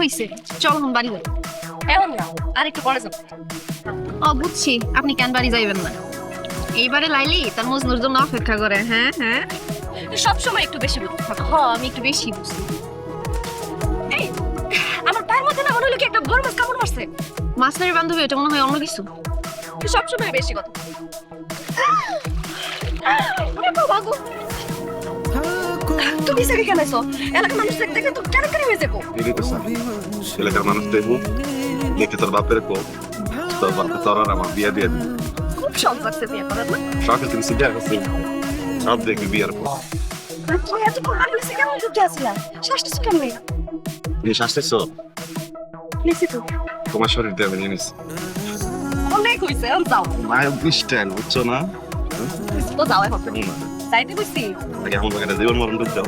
হইছে চল এখন বাড়ি যাই। এখন না আর একটু পরে যাব ও বুঝছি। আপনি কেন বাড়ি যাইবেন না? এইবারে লাইলি তার মজনুর জন্য অপেক্ষা করে হ্যাঁ হ্যাঁ। সবসময় একটু বেশি বুঝতে থাকো। হ আমি একটু বেশি বুঝি। এই আমার পায়ের মধ্যে না মনে হলো কি একটা বড় মাছ কামড় মারছে। মাস্টারের বান্ধবী এটা মনে হয় অন্য কিছু। সবসময় বেশি কথা। তুমি সেকে কেন আইছো এলাকার মানুষ দেখতে দেখতে তো কেন কেন হয়ে যাব? এলাকার মানুষ দেখব দেখতে তোর বাপের কো তোর বাপে তোর আর আমার বিয়ে দিয়ে দিবি খুব শখ লাগছে বিয়ে করার না। সকাল থেকে সিদ্ধা করছি সব দেখবি বিয়ের পর তুমি এত এই তো তোমার শরীর আমি জিনিস অনেক হয়েছে এখন যাও। মায়ের স্টাইল বুঝছ না? তো যাও এখন কেমন না যাইতে বুঝছি আগে আমার বাগানে জীবন মরণ ঢুক যাও